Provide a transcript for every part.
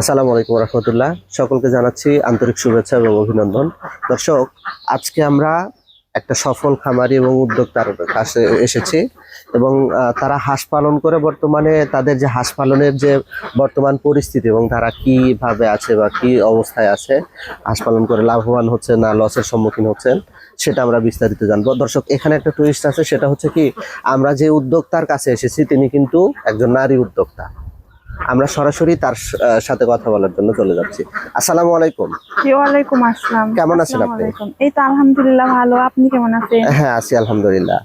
আসসালামু আলাইকুম রহমতুল্লাহ। সকলকে জানাচ্ছি আন্তরিক শুভেচ্ছা এবং অভিনন্দন। দর্শক, আজকে আমরা একটা সফল খামারি এবং উদ্যোক্তার কাছে এসেছি এবং তারা হাঁস পালন করে বর্তমানে তাদের যে হাঁস পালনের যে বর্তমান পরিস্থিতি এবং তারা কীভাবে আছে বা কি অবস্থায় আছে, হাঁস পালন করে লাভবান হচ্ছে না, লসের সম্মুখীন হচ্ছেন, সেটা আমরা বিস্তারিত জানব। দর্শক, এখানে একটা টুইস্ট আছে, সেটা হচ্ছে কি, আমরা যে উদ্যোক্তার কাছে এসেছি, তিনি কিন্তু একজন নারী উদ্যোক্তা। আমরা সরাসরি তার সাথে কথা বলার জন্য চলে যাচ্ছি। আসসালামু আলাইকুম। ওয়ালাইকুম আসসালাম। কেমন আছেন আপনি? এই তো আলহামদুলিল্লাহ ভালো। আপনি কেমন আছেন? হ্যাঁ আছি আলহামদুলিল্লাহ।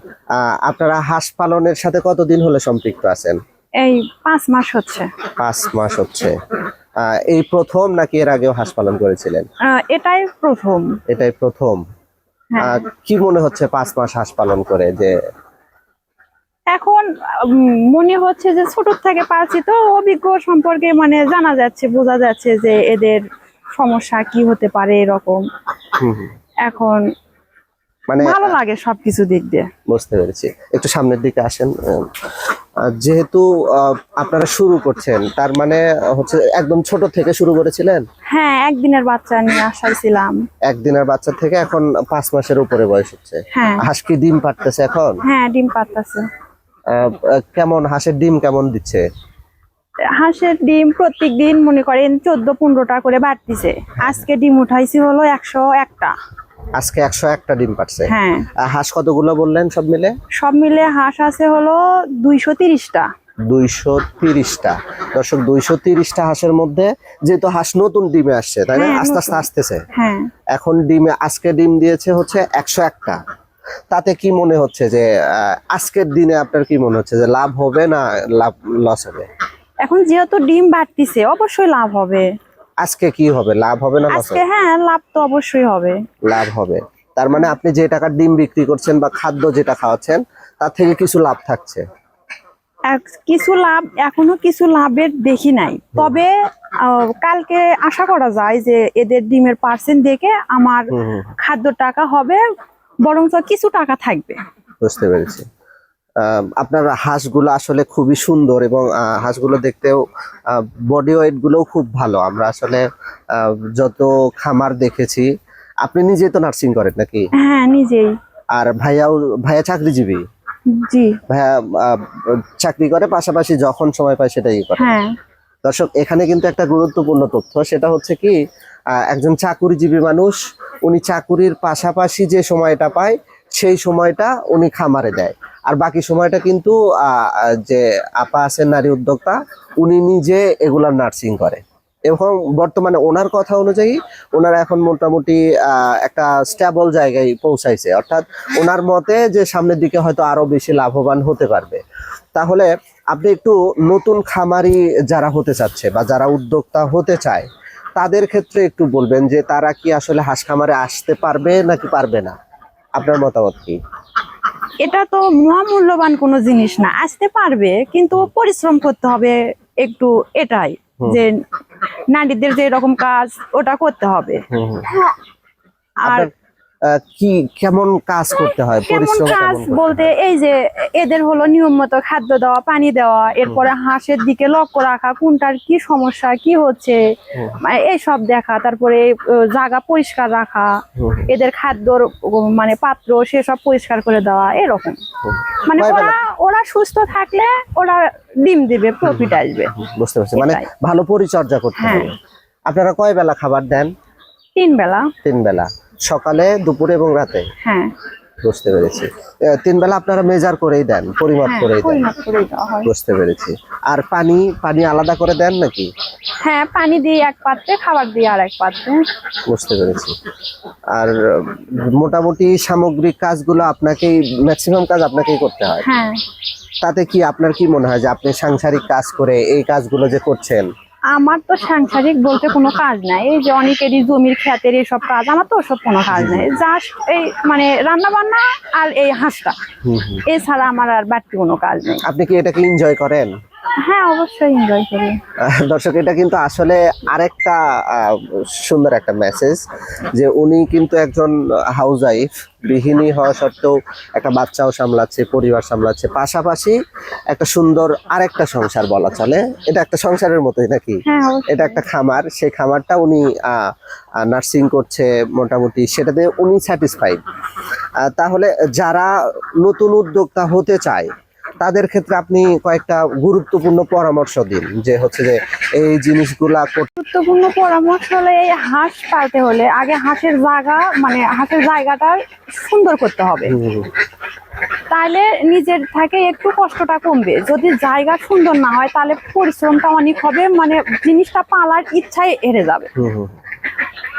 আপনারা হাঁস পালনের সাথে কতদিন হলে সম্পৃক্ত আছেন? এই পাঁচ মাস হচ্ছে। পাঁচ মাস হচ্ছে। এই প্রথম নাকি এর আগেও হাঁস পালন করেছিলেন? এটাই প্রথম। এটাই প্রথম। হ্যাঁ। কি মনে হচ্ছে পাঁচ মাস হাঁস পালন করে যে এখন মনে হচ্ছে যে ছোট থেকে পাচ্ছি তো অভিজ্ঞ সম্পর্কে মানে জানা যাচ্ছে বোঝা যাচ্ছে যে এদের সমস্যা কি হতে পারে এরকম। এখন মানে ভালো লাগে সবকিছু দিক দিয়ে। বুঝতে পেরেছি। একটু সামনের দিকে আসেন যেহেতু আপনারা শুরু করছেন তার মানে হচ্ছে একদম ছোট থেকে শুরু করেছিলেন? হ্যাঁ একদিনের বাচ্চা নিয়ে আসাইছিলাম একদিনের বাচ্চা থেকে এখন পাঁচ মাসের উপরে বয়স হচ্ছে। হ্যাঁ। হাঁস কি ডিম পারতেছে এখন? হ্যাঁ ডিম আহ, কেমন হাঁসের ডিম কেমন দিচ্ছে? হাঁসের ডিম প্রত্যেক দিন মনে করেন চোদ্দ পনেরোটা করে বাড়তিছে। আজকে ডিম উঠাইছি হলো একশো একটা। আজকে একশো একটা ডিম পারছে হ্যাঁ। হাঁস কতগুলো বললেন সব মিলে? সব মিলে হাঁস আছে হলো দুইশো তিরিশটা। দুইশো তিরিশটা। দর্শক দুইশো তিরিশটা হাঁসের মধ্যে যেহেতু হাঁস নতুন ডিমে আসছে তাই না? হ্যাঁ, আস্তে আস্তে। আসতেছে। হ্যাঁ। এখন ডিমে আজকে ডিম দিয়েছে হচ্ছে একশো একটা। তাতে কি মনে হচ্ছে যে আজকের দিনে আপনার কি মনে হচ্ছে যে লাভ হবে না লাভ লস হবে? এখন যেহেতু ডিম বাড়তিছে অবশ্যই লাভ হবে। আজকে কি হবে? লাভ হবে না আজকে হ্যাঁ লাভ তো অবশ্যই হবে। লাভ হবে। তার মানে আপনি যে টাকার ডিম বিক্রি করছেন বা খাদ্য যেটা খাওয়াচ্ছেন তার থেকে কিছু লাভ থাকছে? কিছু লাভ এখনও কিছু লাভের দেখি নাই। তবে কালকে আশা করা যায় যে এদের ডিমের পার্সেন্ট দেখে আমার খাদ্য টাকা হবে। বরঞ্চ কিছু টাকা থাকবে। বুঝতে পেরেছি। আপনার হাঁসগুলো আসলে খুবই সুন্দর এবং হাঁসগুলো দেখতেও বডি ওয়েট গুলোও খুব ভালো। আমরা আসলে আহ, যত খামার দেখেছি আপনি নিজে তো নার্সিং করেন নাকি? হ্যাঁ নিজেই। আর ভাইয়াও ভাইয়া চাকরিজীবী? জি। ভাইয়া চাকরি করে পাশাপাশি যখন সময় পায় সেটাই করে। হ্যাঁ। দর্শক, এখানে কিন্তু একটা গুরুত্বপূর্ণ তথ্য, সেটা হচ্ছে কি একজন চাকুরিজীবী মানুষ, উনি চাকুরির পাশাপাশি যে সময়টা পায়, সেই সময়টা উনি খামারে দেয়। আর বাকি সময়টা কিন্তু যে আপা আছেন নারী উদ্যোক্তা, উনি নিজে এগুলার নার্সিং করে। এবং বর্তমানে ওনার কথা অনুযায়ী ওনারা এখন মোটামুটি একটা স্টেবল জায়গায় পৌঁছাইছে। অর্থাৎ ওনার মতে যে সামনের দিকে হয়তো আরও বেশি লাভবান হতে পারবে। তাহলে আপনি একটু নতুন খামারি যারা হতে চাচ্ছে বা যারা উদ্যোক্তা হতে চায়, তাদের ক্ষেত্রে একটু বলবেন যে তারা কি আসলে হাঁস খামারে আসতে পারবে নাকি পারবে না? আপনার মতামত কি? এটা তো মহামূল্যবান কোনো জিনিস না। আসতে পারবে, কিন্তু পরিশ্রম করতে হবে। একটু এটাই যে নারীদের যে রকম কাজ ওটা করতে হবে। আর আপনার আহ, কি কেমন কাজ করতে হয়? পরিশ্রম কাজ বলতে এই যে এদের হলো নিয়ম মতো খাদ্য দেওয়া পানি দেওয়া এরপরে হাঁসের দিকে লক্ষ্য রাখা কোনটার কি সমস্যা কি হচ্ছে। মানে এইসব দেখা তারপরে জায়গা পরিষ্কার রাখা এদের খাদ্যর মানে পাত্র সেসব পরিষ্কার করে দেওয়া এরকম। মানে ওরা ওরা সুস্থ থাকলে ওরা ডিম দিবে প্রফিট আসবে। বুঝতে পারছি। মানে ভালো পরিচর্যা করতে হ্যাঁ। হবে। আপনারা কয় বেলা খাবার দেন? তিন বেলা। তিন বেলা। সকালে দুপুরে এবং রাতে? হ্যাঁ। বুঝতে পেরেছি। তিন বেলা আপনারা মেজার করেই দেন পরিমাপ হ্যাঁ করেই দেন। করে বুঝতে পেরেছি। আর পানি পানি আলাদা করে দেন নাকি? হ্যাঁ পানি দিয়ে এক পাত্রে খাবার দিয়ে আর এক পাত্রে। বুঝতে পেরেছি। আর মোটামুটি সামগ্রিক কাজগুলো আপনাকেই ম্যাক্সিমাম কাজ আপনাকেই করতে হয়। হ্যাঁ। তাতে কি আপনার কি মনে হয় যে আপনি সাংসারিক কাজ করে এই কাজগুলো যে করছেন আমার তো সাংসারিক বলতে কোনো কাজ নাই। এই যে অনেকেরই জমির ক্ষেতের এইসব কাজ আমার তো ওসব কোনো কাজ নাই। জাস্ট এই মানে রান্না বান্না আর এই হাঁসটা। এছাড়া আমার আর বাড়তি কোনো কাজ নেই। আপনি কি এটাকে এনজয় করেন? হ্যাঁ অবশ্যই এনজয় করি। দর্শক এটা কিন্তু আসলে আরেকটা সুন্দর একটা মেসেজ যে উনি কিন্তু একজন হাউস ওয়াইফ গৃহিণী হওয়া সত্ত্বেও একটা বাচ্চাও সামলাচ্ছে পরিবার সামলাচ্ছে। পাশাপাশি একটা সুন্দর আরেকটা সংসার বলা চলে। এটা একটা সংসারের মতোই নাকি? হ্যাঁ এটা একটা খামার। সেই খামারটা উনি নার্সিং করছে মোটামুটি। সেটাতে উনি স্যাটিসফাইড তাহলে যারা নতুন উদ্যোক্তা হতে চায় তাদের ক্ষেত্রে আপনি কয়েকটা গুরুত্বপূর্ণ পরামর্শ দিন যে হচ্ছে যে এই জিনিসগুলা গুরুত্বপূর্ণ পরামর্শ হলে এই হাঁস পালতে হলে আগে হাঁসের জায়গা মানে হাঁসের জায়গাটা সুন্দর করতে হবে। তাহলে নিজের থেকে একটু কষ্টটা কমবে। যদি জায়গা সুন্দর না হয় তাহলে পরিশ্রমটা অনেক হবে মানে জিনিসটা পালার ইচ্ছাই হেরে যাবে।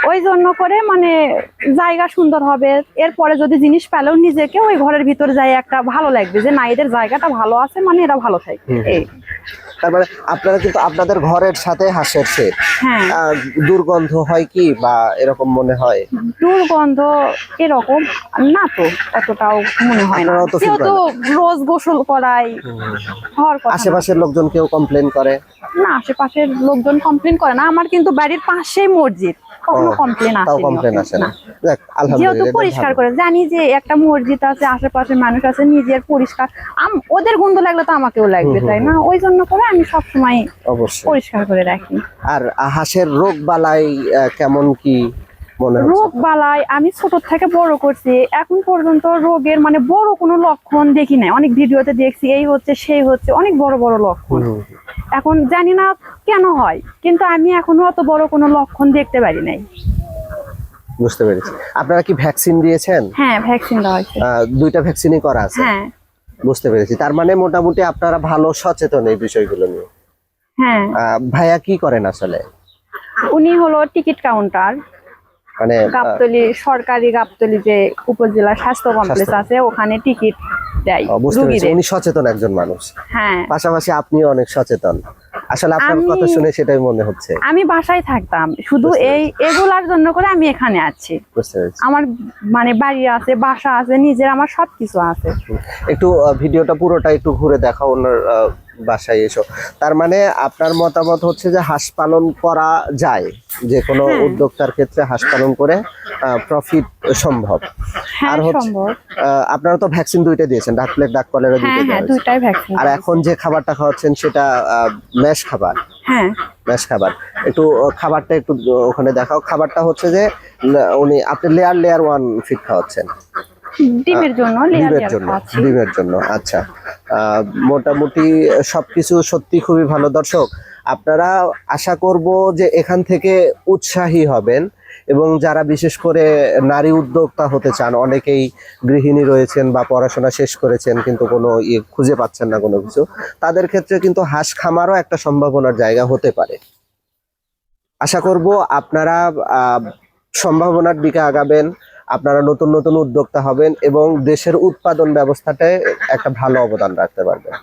ওই জন্য করে মানে জায়গা সুন্দর হবে। এরপরে যদি জিনিস পেলেও নিজেকে ওই ঘরের ভিতরে যাই একটা ভালো লাগবে যে না এদের জায়গাটা ভালো আছে মানে এরা ভালো থাকে। এই। তারপরে আপনারা কিন্তু আপনাদের ঘরের সাথে হাঁসের সেট। হ্যাঁ। দুর্গন্ধ হয় কি বা এরকম মনে হয়? দুর্গন্ধ এরকম না তো অতটাও মনে হয় না। তো যেহেতু রোজ গোসল করাই হওয়ার কথা আশেপাশের লোকজন কেউ কমপ্লেন করে? না আশেপাশের লোকজন কমপ্লেন করে না। আমার কিন্তু বাড়ির পাশেই মসজিদ। কখনো কমপ্লেন আসে কমপ্লেন আসে না। যেহেতু পরিষ্কার করে জানি যে একটা মসজিদ আছে আশেপাশের মানুষ আছে নিজের পরিষ্কার ওদের গন্ধ লাগলে তো আমাকেও লাগবে তাই না? ওই জন্য করে আমি সবসময় পরিষ্কার করে রাখি। আর হাঁসের রোগ বালাই কেমন কি রোগ বালাই আমি ছোট থেকে বড় করছি এখন পর্যন্ত রোগের মানে বড় কোনো লক্ষণ দেখি নাই। অনেক ভিডিওতে দেখছি এই হচ্ছে সেই হচ্ছে অনেক বড় বড় লক্ষণ। এখন জানি না কেন হয় কিন্তু আমি এখনও অত বড় কোনো লক্ষণ দেখতে পারি নাই। বুঝতে পেরেছি। আপনারা কি ভ্যাকসিন দিয়েছেন? হ্যাঁ ভ্যাকসিন দেওয়া হয়েছে। দুইটা ভ্যাকসিনই করা আছে? হ্যাঁ। বুঝতে পেরেছি। তার মানে মোটামুটি আপনারা ভালো সচেতন এই বিষয়গুলো নিয়ে। হ্যাঁ। ভাইয়া কি করেন আসলে? উনি হলো টিকিট কাউন্টার। মানে গাবতলি সরকারি গাবতলি যে উপজেলা স্বাস্থ্য কমপ্লেক্স আছে ওখানে টিকিট দেয় ও, বুঝতে পেরেছি। উনি সচেতন একজন মানুষ। হ্যাঁ। পাশাপাশি আপনিও অনেক সচেতন। আসলে আপনার কথা শুনে সেটাই মনে হচ্ছে। আমি বাসায় থাকতাম। শুধু এই এগুলার জন্য করে আমি এখানে আছি। আমার মানে বাড়ি আছে বাসা আছে নিজের আমার সবকিছু আছে। একটু ভিডিওটা পুরোটা একটু ঘুরে দেখাও ওনার বাসায় এসো। তার মানে আপনার মতামত হচ্ছে যে হাঁস পালন করা যায় যে কোনো হ্যাঁ। উদ্যোক্তার ক্ষেত্রে হাঁস পালন করে প্রফিট সম্ভব। হ্যাঁ আর হচ্ছে- আপনারা তো ভ্যাকসিন দুইটা দিয়েছেন ডাক প্লেট ডাক কলেরা হ্যাঁ দুইটা হ্যাঁ দেওয়া দুইটাই ভ্যাকসিন আর এখন যে খাবারটা খাওয়াচ্ছেন সেটা ম্যাশ খাবার। হ্যাঁ। ম্যাশ খাবার। একটু খাবারটা একটু ওখানে দেখাও। খাবারটা হচ্ছে যে উনি আপনি লেয়ার লেয়ার ওয়ান ফিট খাওয়াচ্ছেন। ডিমের জন্য লেয়ার ডিমের লেয়ার জন্য ডিমের জন্য আচ্ছা। মোটামুটি সবকিছু সত্যি খুবই ভালো। দর্শক, আপনারা আশা করব যে এখান থেকে উৎসাহী হবেন এবং যারা বিশেষ করে নারী উদ্যোক্তা হতে চান, অনেকেই গৃহিণী রয়েছেন বা পড়াশোনা শেষ করেছেন কিন্তু কোনো ইয়ে খুঁজে পাচ্ছেন না কোনো কিছু, তাদের ক্ষেত্রে কিন্তু হাঁস খামারও একটা সম্ভাবনার জায়গা হতে পারে। আশা করব আপনারা সম্ভাবনার দিকে আগাবেন। আপনারা নতুন নতুন উদ্যোক্তা হবেন এবং দেশের উৎপাদন ব্যবস্থাটায় একটা ভালো অবদান রাখতে পারবেন।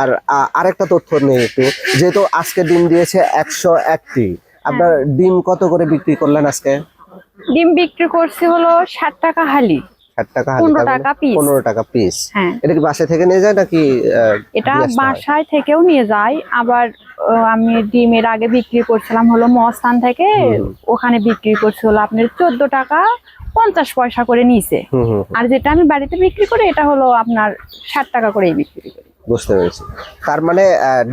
আর আরেকটা তথ্য নেই একটু যেহেতু আজকে ডিম দিয়েছে একশো একটি আপনার ডিম কত করে বিক্রি করলেন আজকে? ডিম বিক্রি করছি হলো ষাট টাকা হালি। ষাট টাকা পনেরো টাকা পনেরো টাকা পিস হ্যাঁ। এটা কি বাসা থেকে নিয়ে যায় নাকি এটা হয়? বাসায় থেকেও নিয়ে যায় আবার আমি ডিমের আগে বিক্রি করছিলাম হলো মস্তান থেকে। ওখানে বিক্রি করছি হলো আপনার চোদ্দ টাকা পঞ্চাশ পয়সা করে নিয়েছে হুম আর যেটা আমি বাড়িতে বিক্রি করি এটা হলো আপনার ষাট টাকা করেই বিক্রি করি। বুঝতে পেরেছি। তার মানে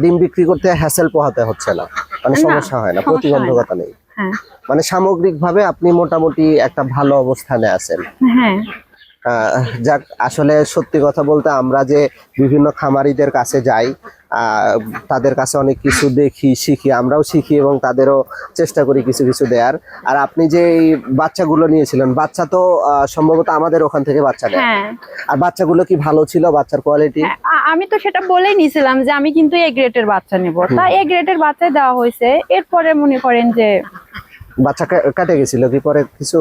ডিম বিক্রি করতে হ্যাসেল পোহাতে হচ্ছে না। মানে সমস্যা হয় না। প্রতিবন্ধকতা নেই। হ্যাঁ। মানে সামগ্রিকভাবে আপনি মোটামুটি একটা ভালো অবস্থানে আছেন। হ্যাঁ। যাক আসলে সত্যি কথা বলতে আমরা যে বিভিন্ন খামারিদের কাছে যাই তাদের কাছে অনেক কিছু দেখি শিখি আমরাও শিখি এবং তাদেরও চেষ্টা করি কিছু কিছু দেওয়ার আর আপনি যে এই বাচ্চাগুলো নিয়েছিলেন বাচ্চা তো সম্ভবত আমাদের ওখান থেকে বাচ্চা নেয়। হ্যাঁ। আর বাচ্চাগুলো কি ভালো ছিল বাচ্চার কোয়ালিটি হ্যাঁ, আমি তো সেটা বলেই নিয়েছিলাম যে আমি কিন্তু এ গ্রেডের বাচ্চা নেব। তা এ গ্রেডের বাচ্চা দেওয়া হয়েছে এরপরে মনে করেন যে বাচ্চা কাটে গেছিল কি পরে কিছু?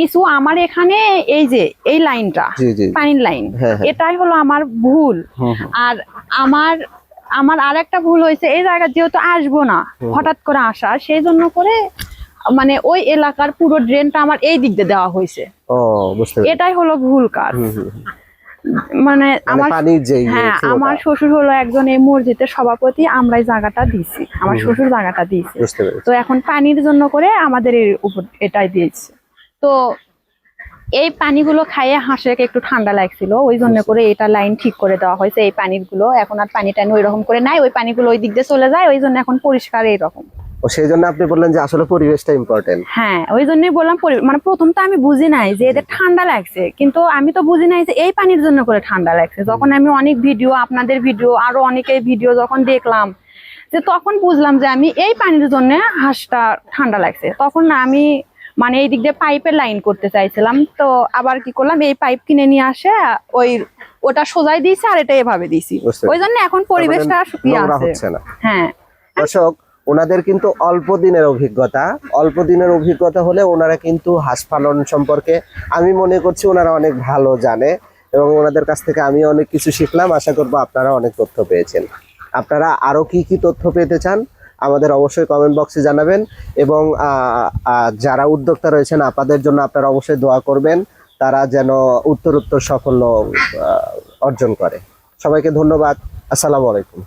কিছু আমার এখানে এই যে এই লাইনটা পানির লাইন হ্যাঁ, হ্যাঁ। এটাই হলো আমার ভুল। আর আমার আমার আরেকটা ভুল হয়েছে এই জায়গা যেহেতু আসব না হঠাৎ করে আসা সেই জন্য করে মানে ওই এলাকার পুরো ড্রেনটা আমার এই দিক দিয়ে দেওয়া হয়েছে। এটাই হলো ভুল কাজ। মানে মানে আমার ইয়ে, হ্যাঁ আমার শ্বশুর হলো একজন এই মসজিদের সভাপতি আমরাই জায়গাটা দিয়েছি আমার শ্বশুর জায়গাটা দিয়েছি। তো এখন পানির জন্য করে আমাদের উপর এটাই দিয়েছে। তো এই পানিগুলো খাইয়ে হাঁসেকে একটু ঠান্ডা লাগছিল ওই জন্য করে এটা লাইন ঠিক করে দেওয়া হয়েছে এই পানিগুলো। এখন আর পানি টানি ওই রকম করে নাই ওই পানিগুলো ওই দিক দিয়ে চলে যায় ওই জন্য এখন পরিষ্কার এইরকম। ও সেই জন্য আপনি বললেন যে আসলে পরিবেশটা ইম্পর্টেন্ট হ্যাঁ ওই জন্যই বললাম মানে প্রথম তো আমি বুঝি নাই যে এদের ঠান্ডা লাগছে কিন্তু আমি তো বুঝি নাই যে এই পানির জন্য করে ঠান্ডা লাগছে। যখন আমি অনেক ভিডিও আপনাদের ভিডিও আরও অনেকের ভিডিও যখন দেখলাম যে তখন বুঝলাম যে আমি এই পানির জন্য হাঁসটা ঠান্ডা লাগছে। তখন না আমি মানে এই দিক দিয়ে পাইপের লাইন করতে চাইছিলাম। তো আবার কি করলাম এই পাইপ কিনে নিয়ে আসে ওই ওটা সোজাই দিয়েছি আর এটা এভাবে দিয়েছি। ওই জন্য এখন পরিবেশটা ইয়ে আছে। হ্যাঁ। দর্শক ওনাদের কিন্তু অল্প দিনের অভিজ্ঞতা। অল্প দিনের অভিজ্ঞতা হলে ওনারা কিন্তু হাঁস পালন সম্পর্কে আমি মনে করছি ওনারা অনেক ভালো জানে এবং ওনাদের কাছ থেকে আমি অনেক কিছু শিখলাম। আশা করব আপনারা অনেক তথ্য পেয়েছেন। আপনারা আরও কি কি তথ্য পেতে চান আমাদের অবশ্যই কমেন্ট বক্সে জানাবেন এবং যারা উদ্যোক্তা রয়েছেন আপনাদের জন্য আপনারা অবশ্যই দোয়া করবেন, তারা যেন উত্তরোত্তর উত্তর সাফল্য অর্জন করে। সবাইকে ধন্যবাদ। আসসালামু আলাইকুম।